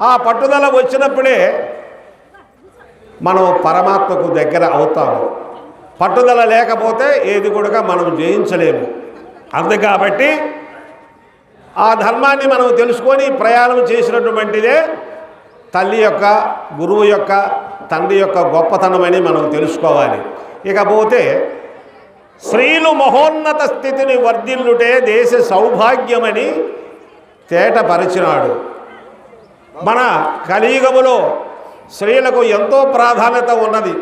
ఆ పట్టుదల వచ్చినప్పుడే మనం పరమాత్మకు దగ్గర అవుతాము. పట్టుదల లేకపోతే ఏది కూడా మనం జయించలేము. అందు కాబట్టి ఆ ధర్మాన్ని మనం తెలుసుకొని ప్రయాణం చేసినటువంటిదే తల్లి యొక్క గురువు యొక్క తండ్రి యొక్క గొప్పతనమని మనం తెలుసుకోవాలి. ఇకపోతే స్త్రీలు మహోన్నత స్థితిని వర్ధిల్లుటే దేశ సౌభాగ్యమని తేటపరిచినాడు. మన కలియుగములో స్త్రీలకు ఎంతో ప్రాధాన్యత ఉన్నది.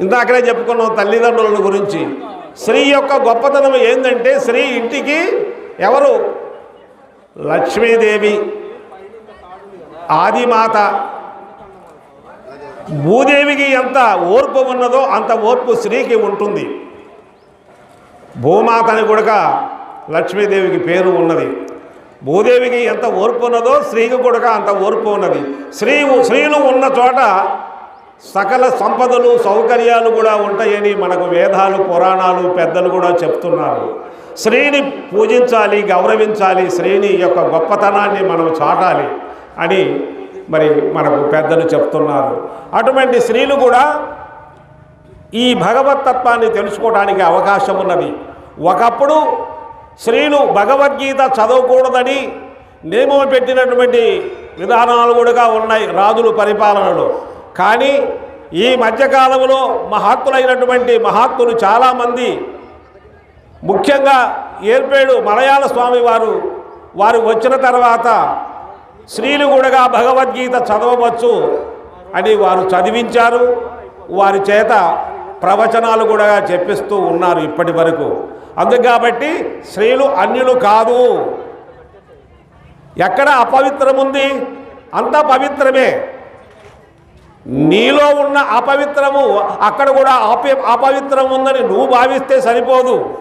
ఇందాకనే చెప్పుకున్నాం తల్లిదండ్రుల గురించి. స్త్రీ యొక్క గొప్పతనం ఏంటంటే స్త్రీ ఇంటికి ఎవరు? లక్ష్మీదేవి ఆదిమాత. భూదేవికి ఎంత ఓర్పు ఉన్నదో అంత ఓర్పు స్త్రీకి ఉంటుంది. భూమాతని కూడా లక్ష్మీదేవికి పేరు ఉన్నది. భూదేవికి ఎంత ఓర్పు ఉన్నదో స్త్రీకి కూడా అంత ఓర్పు ఉన్నది. స్త్రీ స్త్రీలు ఉన్న చోట సకల సంపదలు సౌకర్యాలు కూడా ఉంటాయని మనకు వేదాలు పురాణాలు పెద్దలు కూడా చెప్తున్నారు. స్త్రీని పూజించాలి గౌరవించాలి స్త్రీని యొక్క గొప్పతనాన్ని మనం చాటాలి అని మరి మనకు పెద్దలు చెప్తున్నారు. అటువంటి స్త్రీలు కూడా ఈ భగవతత్వాన్ని తెలుసుకోవడానికి అవకాశం ఉన్నది. ఒకప్పుడు స్త్రీలు భగవద్గీత చదవకూడదని నియమం పెట్టినటువంటి విధానాలు కూడా ఉన్నాయి రాజుల పరిపాలనలో. కానీ ఈ మధ్యకాలంలో మహాత్ములైనటువంటి మహాత్ములు చాలామంది ముఖ్యంగా ఏర్పేడు మలయాళ స్వామి వారు వారు వచ్చిన తర్వాత స్త్రీలు కూడా భగవద్గీత చదవవచ్చు అని వారు చదివించారు. వారి చేత ప్రవచనాలు కూడా చెప్పిస్తూ ఉన్నారు ఇప్పటి వరకు. అందుకు కాబట్టి స్త్రీలు అన్యులు కాదు. ఎక్కడ అపవిత్రం ఉంది అంతా పవిత్రమే. నీలో ఉన్న అపవిత్రము అక్కడ కూడా అప అపవిత్రం ఉందని నువ్వు భావిస్తే సరిపోదు.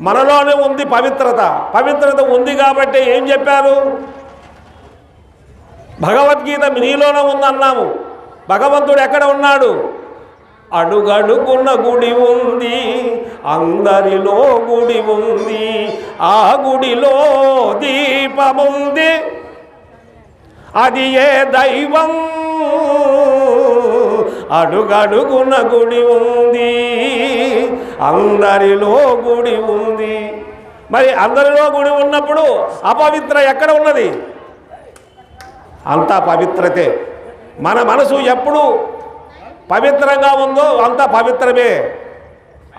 మనలోనే ఉంది పవిత్రత. పవిత్రత ఉంది కాబట్టి ఏం చెప్పారు? భగవద్గీత నీలోనే ఉందన్నాము. భగవంతుడు ఎక్కడ ఉన్నాడు? అడుగడుగున గుడి ఉంది. అందరిలో గుడి ఉంది. ఆ గుడిలో దీపముంది. అది ఏ దైవం? అడుగడుగున గుడి ఉంది. అందరిలో గుడి ఉంది. మరి అందరిలో గుడి ఉన్నప్పుడు అపవిత్ర ఎక్కడ ఉన్నది? అంతా పవిత్రతే. మన మనసు ఎప్పుడు పవిత్రంగా ఉందో అంతా పవిత్రమే.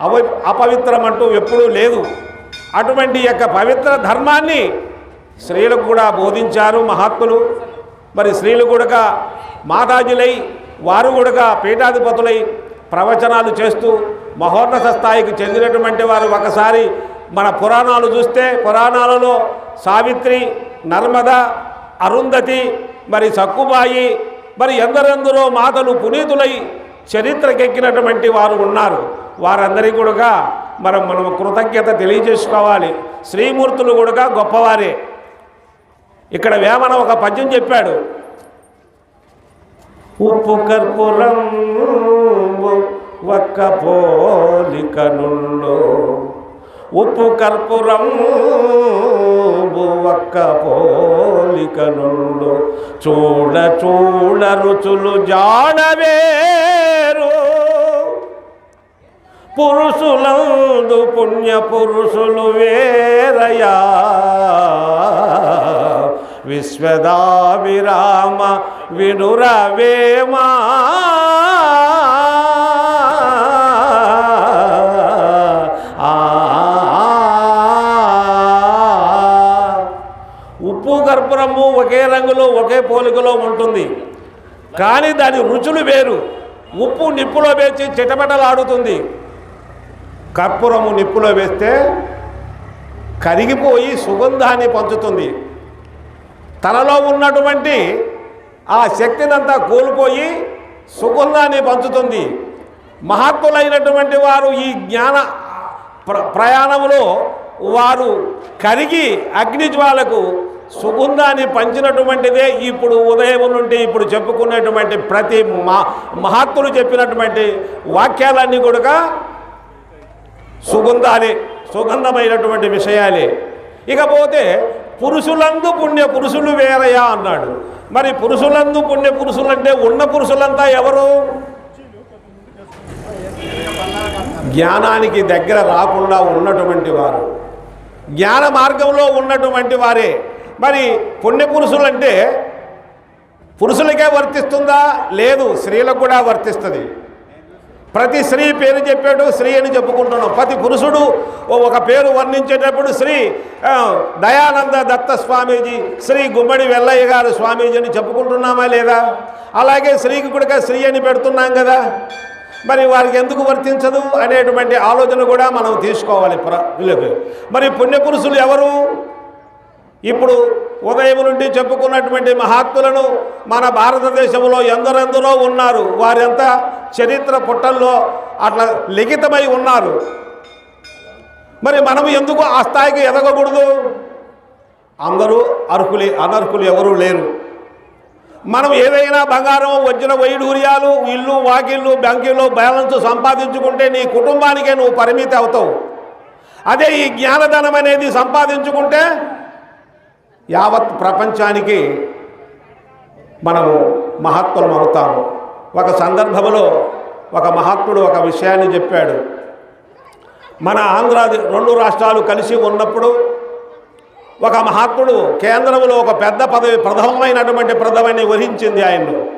అవ అపవిత్రం అంటూ ఎప్పుడూ లేదు. అటువంటి యొక్క పవిత్ర ధర్మాన్ని స్త్రీలకు కూడా బోధించారు మహాత్ములు. మరి స్త్రీలు కూడా మాతాజులై వారు కూడా పీఠాధిపతులై ప్రవచనాలు చేస్తూ మహోన్నత స్థాయికి చెందినటువంటి వారు ఒకసారి మన పురాణాలు చూస్తే పురాణాలలో సావిత్రి నర్మద అరుంధతి మరి సక్కుబాయి మరి ఎందరెందరో మాతలు పునీతులై చరిత్రకెక్కినటువంటి వారు ఉన్నారు. వారందరికీ కూడా మనం మనం కృతజ్ఞత తెలియజేసుకోవాలి. శ్రీమూర్తులు కూడా గొప్పవారే. ఇక్కడ వేమన ఒక పద్యం చెప్పాడు. ఉప్పు కర్పూరం ఒక్క పోలిక నుండు. ఉప్పు కర్పూరం ఒక్క పోలిక నుండు. చూడ చూడ రుచులు జాడవే. పురుషులందు పుణ్య పురుషులు వేరయా. విశ్వదావిరామ వినురవేమా. ఉప్పు కర్పూరము ఒకే రంగులో ఒకే పోలికలో ఉంటుంది. కానీ దాని రుచులు వేరు. ఉప్పు నిప్పులో వేసి చిటపటలాడుతుంది. కర్పూరము నిప్పులో వేస్తే కరిగిపోయి సుగంధాన్ని పంచుతుంది. తనలో ఉన్నటువంటి ఆ శక్తినంతా కోల్పోయి సుగంధాన్ని పంచుతుంది. మహాత్ములైనటువంటి వారు ఈ జ్ఞాన ప్ర ప్రయాణంలో వారు కరిగి అగ్నిజ్వాలకు సుగంధాన్ని పంచినటువంటిదే ఇప్పుడు ఉదయం నుండి ఇప్పుడు చెప్పుకునేటువంటి ప్రతి మా మహాత్ములు చెప్పినటువంటి వాక్యాలన్నీ కూడా సుగంధాలే సుగంధమైనటువంటి విషయాలే. ఇకపోతే పురుషులందు పుణ్య పురుషులు వేరయా అన్నాడు. మరి పురుషులందు పుణ్య పురుషులు అంటే ఉన్న పురుషులంతా ఎవరు? జ్ఞానానికి దగ్గర రాకుండా ఉన్నటువంటి వారు. జ్ఞాన మార్గంలో ఉన్నటువంటి వారే. మరి పుణ్యపురుషులు అంటే పురుషులకే వర్తిస్తుందా? లేదు స్త్రీలకు కూడా వర్తిస్తుంది. ప్రతి స్త్రీ పేరు చెప్పాడు స్త్రీ అని చెప్పుకుంటున్నాం. ప్రతి పురుషుడు ఒక పేరు వర్ణించేటప్పుడు శ్రీ దయానంద దత్త స్వామీజీ శ్రీ గుమ్మడి వెల్లయ్య గారు స్వామీజీ అని చెప్పుకుంటున్నామా లేదా? అలాగే స్త్రీకి కూడా స్త్రీ అని పెడుతున్నాం కదా. మరి వారికి ఎందుకు వర్తించదు అనేటువంటి ఆలోచన కూడా మనం తీసుకోవాలి ప్ర వీళ్ళకి. మరి పుణ్యపురుషులు ఎవరు? ఇప్పుడు ఉదయం నుండి చెప్పుకున్నటువంటి మహాత్ములను మన భారతదేశంలో ఎందరెందరో ఉన్నారు? వారంతా చరిత్ర పుట్టల్లో అట్లా లిఖితమై ఉన్నారు. మరి మనం ఎందుకు ఆ స్థాయికి ఎదగకూడదు? అందరూ అర్హులే అనర్హులు ఎవరూ లేరు. మనం ఏదైనా బంగారం వచ్చిన వైడూర్యాలు ఇల్లు వాకిళ్ళు బ్యాంకుల్లో బ్యాలెన్స్ సంపాదించుకుంటే నీ కుటుంబానికే నువ్వు పరిమితి అవుతావు. అదే ఈ జ్ఞానధనం అనేది సంపాదించుకుంటే యావత్ ప్రపంచానికి మనము మహత్వం అవుతాము. ఒక సందర్భంలో ఒక మహాత్ముడు ఒక విషయాన్ని చెప్పాడు. మన ఆంధ్ర రెండు రాష్ట్రాలు కలిసి ఉన్నప్పుడు ఒక మహాత్ముడు కేంద్రంలో ఒక పెద్ద పదవి ప్రథమమైనటువంటి పదవిని వహించింది ఆయన్ను.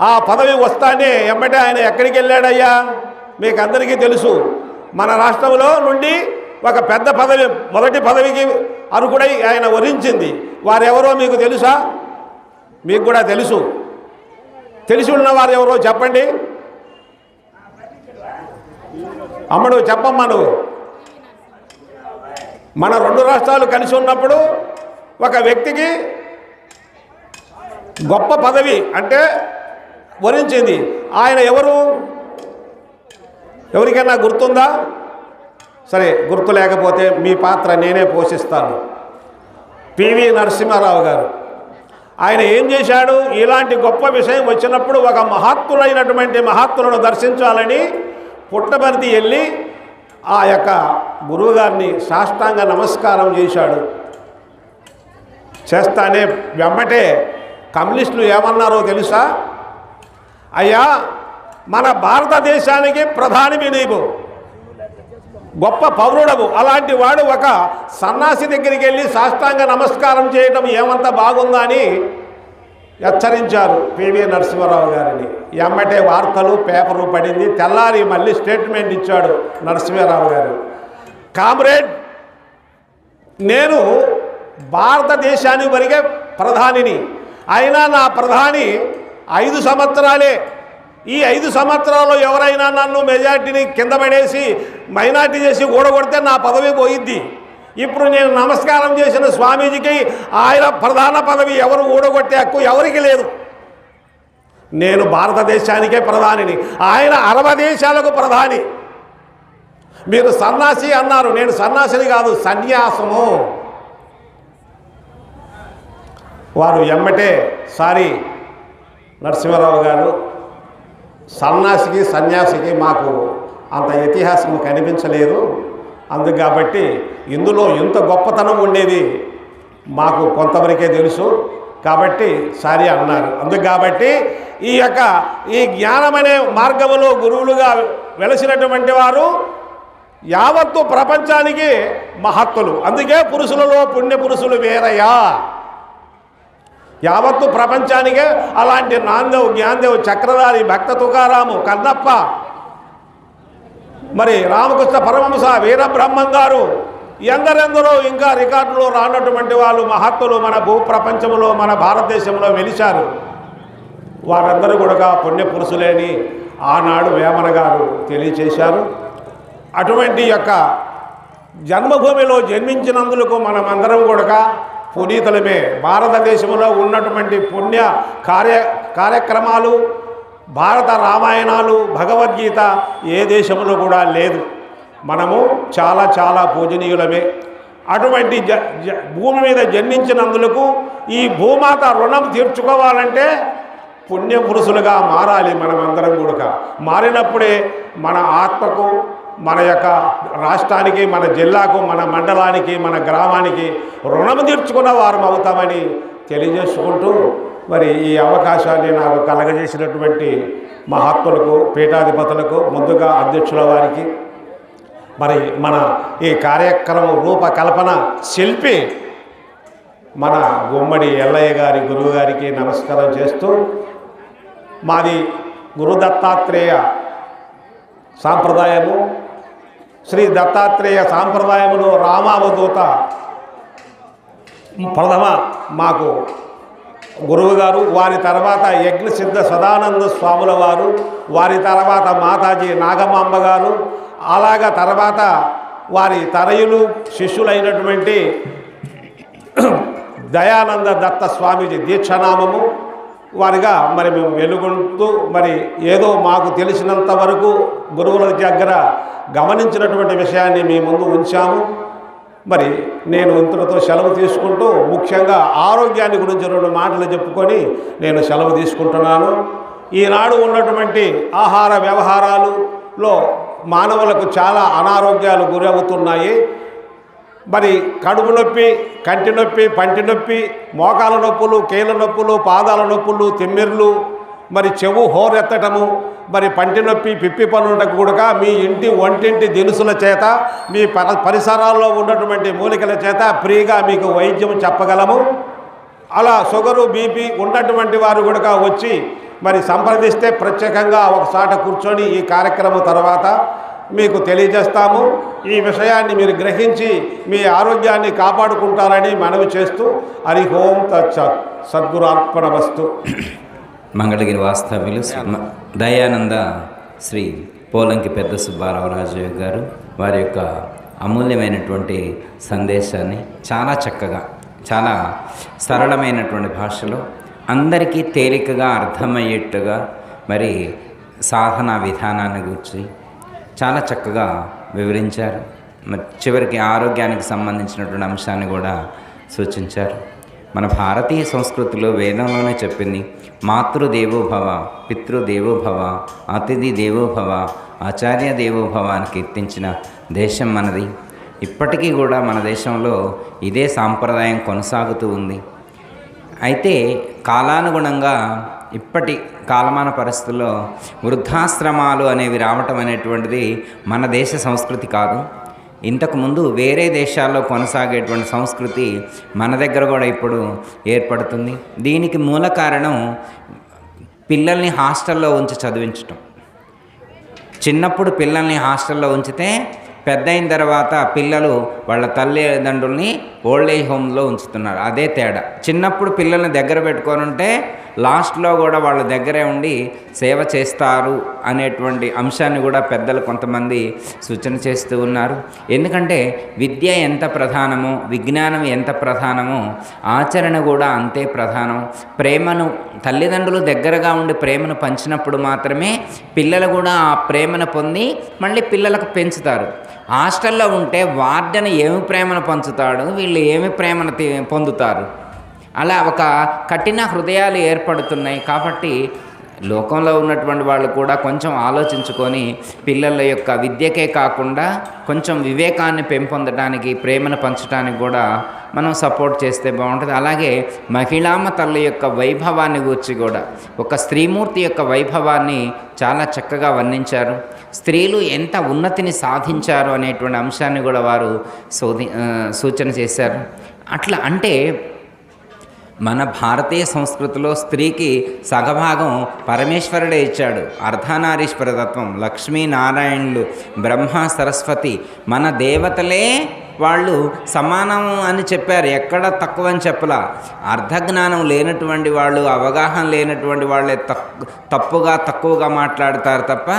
ఆ పదవి వస్తానే ఎమ్మటే ఆయన ఎక్కడికి వెళ్ళాడయ్యా? మీకు అందరికీ తెలుసు మన రాష్ట్రంలో నుండి ఒక పెద్ద పదవి మొదటి పదవికి అర్హుడై ఆయన వరించింది వారెవరో మీకు తెలుసా? మీకు కూడా తెలుసు. తెలిసి ఉన్నవారు ఎవరో చెప్పండి. అమ్మడు చెప్పమ్మా నువ్వు. మన రెండు రాష్ట్రాలు కలిసి ఉన్నప్పుడు ఒక వ్యక్తికి గొప్ప పదవి అంటే వరించింది. ఆయన ఎవరు? ఎవరికైనా గుర్తుందా? సరే గుర్తు లేకపోతే మీ పాత్ర నేనే పోషిస్తాను. పివి నరసింహారావు గారు. ఆయన ఏం చేశాడు? ఇలాంటి గొప్ప విషయం వచ్చినప్పుడు ఒక మహాత్ములైనటువంటి మహాత్ములను దర్శించాలని పుట్టబర్తి వెళ్ళి ఆ యొక్క గురువుగారిని సాష్టాంగ నమస్కారం చేశాడు. చేస్తానే వెమ్మటే కమ్యూనిస్టులు ఏమన్నారో తెలుసా? అయ్యా మన భారతదేశానికి ప్రధానివి నీవు గొప్ప పౌరుడవు. అలాంటి వాడు ఒక సన్నాసి దగ్గరికి వెళ్ళి సాష్టాంగ నమస్కారం చేయటం ఏమంత బాగుందా అని హెచ్చరించారు పివి నరసింహారావు గారిని. ఎమ్మటే వార్తలు పేపరు పడింది. తెల్లారి మళ్ళీ స్టేట్మెంట్ ఇచ్చాడు నరసింహారావు గారు. కామ్రేడ్ నేను భారతదేశానికి వరిగే ప్రధానిని. అయినా నా ప్రధాని ఐదు సంవత్సరాలే ఈ ఐదు సంవత్సరాల్లో ఎవరైనా నన్ను మెజార్టీని కింద పడేసి మైనార్టీ చేసి ఓడగొడితే నా పదవి పోయిద్ది. ఇప్పుడు నేను నమస్కారం చేసిన స్వామీజీకి ఆయన ప్రధాన పదవి ఎవరు ఊడగొట్టే హక్కు ఎవరికి లేదు. నేను భారతదేశానికే ప్రధానిని. ఆయన అరవ దేశాలకు ప్రధాని. మీరు సన్నాసి అన్నారు. నేను సన్నాసిని కాదు సన్యాసము. వారు ఎమ్మటే సారీ నరసింహారావు గారు సన్నాసికి సన్యాసికి మాకు అంత ఇతిహాసం కనిపించలేదు. అందు కాబట్టి ఇందులో ఇంత గొప్పతనం ఉండేది మాకు కొంతవరకే తెలుసు. కాబట్టి సారీ అన్నారు. అందుకు కాబట్టి ఈ యొక్క ఈ జ్ఞానమనే మార్గంలో గురువులుగా వెలసినటువంటి వారు యావత్తు ప్రపంచానికి మహత్తులు. అందుకే పురుషులలో పుణ్య పురుషులు వేరయ్యా. యావత్తు ప్రపంచానికే అలాంటి నాందేవ్ జ్ఞానదేవ్ చక్రధారి భక్త తుకారాము కన్నప్ప. మరి రామకృష్ణ పరమహంస వీరబ్రహ్మం గారు ఎందరెందరో ఇంకా రికార్డులో రానటువంటి వాళ్ళు మహత్తులు మన భూప్రపంచంలో మన భారతదేశంలో వెలిచారు వారందరూ కూడా పుణ్యపురుషులేని ఆనాడు వేమన గారు తెలియచేశారు. అటువంటి యొక్క జన్మభూమిలో జన్మించినందుకు మనమందరం కూడా పునీతులమే. భారతదేశంలో ఉన్నటువంటి పుణ్య కార్య కార్యక్రమాలు భారత రామాయణాలు భగవద్గీత ఏ దేశంలో కూడా లేదు. మనము చాలా చాలా పూజనీయులమే. అటువంటి జ భూమి మీద జన్మించినందులకు ఈ భూమాత రుణం తీర్చుకోవాలంటే పుణ్యపురుషులుగా మారాలి మనమందరం కూడా మారినప్పుడే మన ఆత్మకు మన యొక్క రాష్ట్రానికి మన జిల్లాకు మన మండలానికి మన గ్రామానికి రుణం తీర్చుకున్న వారం అవుతామని తెలియజేసుకుంటూ మరి ఈ అవకాశాన్ని నాకు కలగజేసినటువంటి మహాత్ములకు పీఠాధిపతులకు ముందుగా అధ్యక్షుల వారికి మరి మన ఈ కార్యక్రమం రూపకల్పన శిల్పి మన గుమ్మడి ఎల్లయ్య గారి గురువు గారికి నమస్కారం చేస్తూ మాది గురుదత్తాత్రేయ సాంప్రదాయము. శ్రీ దత్తాత్రేయ సాంప్రదాయములో రామావధూత ప్రథమ మాకు గురువు గారు వారి తర్వాత యజ్ఞసిద్ధ సదానంద స్వాముల వారు వారి తర్వాత మాతాజీ నాగమాంబ గారు అలాగ తర్వాత వారి తరయులు శిష్యులైనటువంటి దయానంద దత్త స్వామీజీ దీక్షనామము వారిగా మరి మేము వెలుగుంటూ మరి ఏదో మాకు తెలిసినంత వరకు గురువుల దగ్గర గమనించినటువంటి విషయాన్ని మీ ముందు ఉంచాము. మరి నేను ఇంతటితో సెలవు తీసుకుంటూ ముఖ్యంగా ఆరోగ్యాన్ని గురించి రెండు మాటలు చెప్పుకొని నేను సెలవు తీసుకుంటున్నాను. ఈనాడు ఉన్నటువంటి ఆహార వ్యవహారాలులో మానవులకు చాలా అనారోగ్యాలు గురవుతున్నాయి. మరి కడుపు నొప్పి కంటి నొప్పి పంటి నొప్పి మోకాల నొప్పులు కీళ్ళ నొప్పులు పాదాల నొప్పులు తిమ్మిర్లు మరి చెవు హోరెత్తటము మరి పంటి నొప్పి పిప్పి పనులకు కూడా మీ ఇంటి వంటింటి దినుసుల చేత మీ పరిసరాల్లో ఉన్నటువంటి మూలికల చేత ఫ్రీగా మీకు వైద్యం చెప్పగలము. అలా షుగరు బీపీ ఉన్నటువంటి వారు కూడా వచ్చి మరి సంప్రదిస్తే ప్రత్యేకంగా ఒకసాట కూర్చొని ఈ కార్యక్రమం తర్వాత మీకు తెలియజేస్తాము. ఈ విషయాన్ని మీరు గ్రహించి మీ ఆరోగ్యాన్ని కాపాడుకుంటారని మనవి చేస్తూ హరి ఓం సద్గురు అర్పణ వస్తు మంగళగిరి వాస్తవ్యులు దయానంద శ్రీ పోలంకి పెద్ద సుబ్బారావు గారు వారి యొక్క అమూల్యమైనటువంటి సందేశాన్ని చాలా చక్కగా చాలా సరళమైనటువంటి భాషలో అందరికీ తేలికగా అర్థమయ్యేట్టుగా మరి సాధన విధానాన్ని గురించి చాలా చక్కగా వివరించారు. మరి చివరికి ఆరోగ్యానికి సంబంధించినటువంటి అంశాన్ని కూడా సూచించారు. మన భారతీయ సంస్కృతిలో వేదంలోనే చెప్పింది మాతృదేవోభవ పితృదేవోభవ అతిథి దేవోభవ ఆచార్య దేవోభవ అని కీర్తించిన దేశం మనది. ఇప్పటికీ కూడా మన దేశంలో ఇదే సాంప్రదాయం కొనసాగుతూ ఉంది. అయితే కాలానుగుణంగా ఇప్పటి కాలమాన పరిస్థితుల్లో వృద్ధాశ్రమాలు అనేవి రావటం అనేటువంటిది మన దేశ సంస్కృతి కాదు. ఇంతకుముందు వేరే దేశాల్లో కొనసాగేటువంటి సంస్కృతి మన దగ్గర కూడా ఇప్పుడు ఏర్పడుతుంది. దీనికి మూల కారణం పిల్లల్ని హాస్టల్లో ఉంచి చదివించటం. చిన్నప్పుడు పిల్లల్ని హాస్టల్లో ఉంచితే పెద్ద అయిన తర్వాత పిల్లలు వాళ్ళ తల్లిదండ్రుల్ని ఓల్డ్ ఏజ్ హోమ్లో ఉంచుతున్నారు. అదే తేడా. చిన్నప్పుడు పిల్లల్ని దగ్గర పెట్టుకొని ఉంటే లాస్ట్లో కూడా వాళ్ళ దగ్గరే ఉండి సేవ చేస్తారు అనేటువంటి అంశాన్ని కూడా పెద్దలు కొంతమంది సూచన చేస్తూ ఉన్నారు. ఎందుకంటే విద్య ఎంత ప్రధానమో విజ్ఞానం ఎంత ప్రధానమో ఆచరణ కూడా అంతే ప్రధానం. ప్రేమను తల్లిదండ్రులు దగ్గరగా ఉండి ప్రేమను పంచినప్పుడు మాత్రమే పిల్లలు కూడా ఆ ప్రేమను పొంది మళ్ళీ పిల్లలకు పెంచుతారు. హాస్టల్లో ఉంటే వార్డెన్ ఏమి ప్రేమను పంచుతాడు వీళ్ళు ఏమి ప్రేమను పొందుతారు? అలా ఒక కఠిన హృదయాలు ఏర్పడుతున్నాయి కాబట్టి లోకంలో ఉన్నటువంటి వాళ్ళు కూడా కొంచెం ఆలోచించుకొని పిల్లల యొక్క విద్యకే కాకుండా కొంచెం వివేకాన్ని పెంపొందడానికి ప్రేమను పంచడానికి కూడా మనం సపోర్ట్ చేస్తే బాగుంటుంది. అలాగే మహిళామ తల్లి యొక్క వైభవాన్ని గురించి కూడా ఒక స్త్రీమూర్తి యొక్క వైభవాన్ని చాలా చక్కగా వర్ణించారు. స్త్రీలు ఎంత ఉన్నతిని సాధించారు అనేటువంటి అంశాన్ని కూడా వారు సూచన చేశారు. అట్లా అంటే మన భారతీయ సంస్కృతిలో స్త్రీకి సగభాగం పరమేశ్వరుడే ఇచ్చాడు. అర్ధనారీశ్వర తత్వం లక్ష్మీనారాయణులు బ్రహ్మ సరస్వతి. మన దేవతలే వాళ్ళు సమానం అని చెప్పారు. ఎక్కడ తక్కువ అని చెప్పలా. అర్ధజ్ఞానం లేనటువంటి వాళ్ళు అవగాహన లేనటువంటి వాళ్ళే తక్కు తప్పుగా తక్కువగా మాట్లాడతారు తప్ప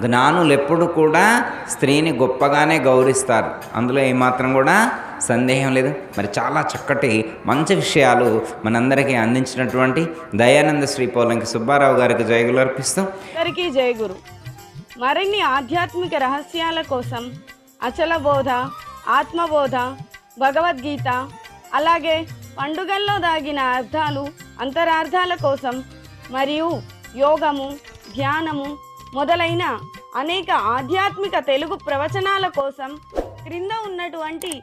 జ్ఞానులు ఎప్పుడు కూడా స్త్రీని గొప్పగానే గౌరవిస్తారు. అందులో ఏమాత్రం కూడా సందేహం లేదు. మరి చాలా చక్కటి మంచి విషయాలు మనందరికీ అందించినటువంటి దయానంద శ్రీ పోలంకి సుబ్బారావు గారికి జయగులు అర్పిస్తూ. అందరికీ జయ గురు. మరిన్ని ఆధ్యాత్మిక రహస్యాల కోసం అచల బోధ ఆత్మబోధ భగవద్గీత అలాగే పండుగల్లో దాగిన అర్థాలు అంతరార్థాల కోసం మరియు యోగము ధ్యానము మొదలైన అనేక ఆధ్యాత్మిక తెలుగు ప్రవచనాల కోసం క్రింద ఉన్నటువంటి